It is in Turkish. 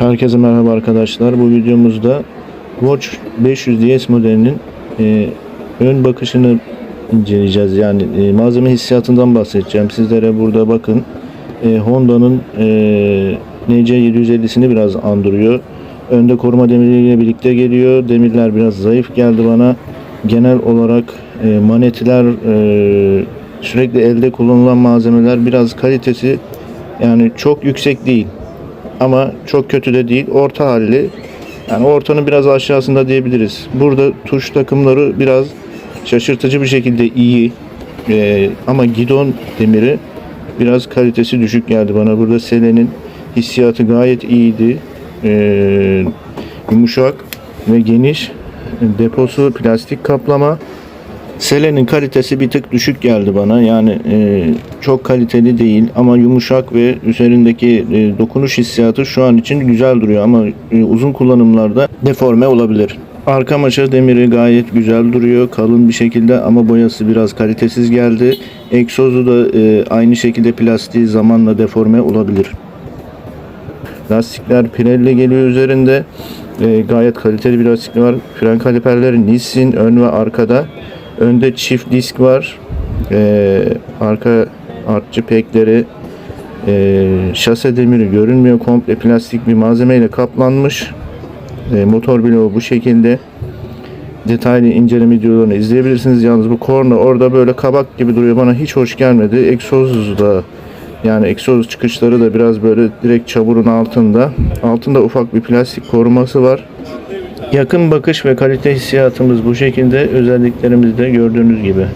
Herkese merhaba arkadaşlar. Bu videomuzda Watch 500 DS modelinin e, ön bakışını inceleyeceğiz. Yani e, malzeme hissiyatından bahsedeceğim. Sizlere burada bakın. E, Honda'nın e, NC750'sini biraz andırıyor. Önde koruma demirleriyle birlikte geliyor. Demirler biraz zayıf geldi bana. Genel olarak e, manetler e, sürekli elde kullanılan malzemeler biraz kalitesi yani çok yüksek değil ama çok kötü de değil. Orta halli. Yani ortanın biraz aşağısında diyebiliriz. Burada tuş takımları biraz şaşırtıcı bir şekilde iyi. Ee, ama gidon demiri biraz kalitesi düşük geldi bana. Burada Sele'nin hissiyatı gayet iyiydi. Ee, yumuşak ve geniş. Deposu plastik kaplama. Selenin kalitesi bir tık düşük geldi bana. Yani e, çok kaliteli değil ama yumuşak ve üzerindeki e, dokunuş hissiyatı şu an için güzel duruyor ama e, uzun kullanımlarda deforme olabilir. Arka maşa demiri gayet güzel duruyor. Kalın bir şekilde ama boyası biraz kalitesiz geldi. Egzozu da e, aynı şekilde plastiği zamanla deforme olabilir. Lastikler Pirelli geliyor üzerinde. E, gayet kaliteli bir lastik var. Fren kaliperleri Nissin ön ve arkada. Önde çift disk var. E, arka artçı pekleri e, şase demiri görünmüyor. Komple plastik bir malzemeyle kaplanmış. E, motor bloğu bu şekilde. Detaylı inceleme videolarını izleyebilirsiniz. Yalnız bu korna orada böyle kabak gibi duruyor. Bana hiç hoş gelmedi. Egzoz da yani egzoz çıkışları da biraz böyle direkt çamurun altında. Altında ufak bir plastik koruması var. Yakın bakış ve kalite hissiyatımız bu şekilde. Özelliklerimiz de gördüğünüz gibi.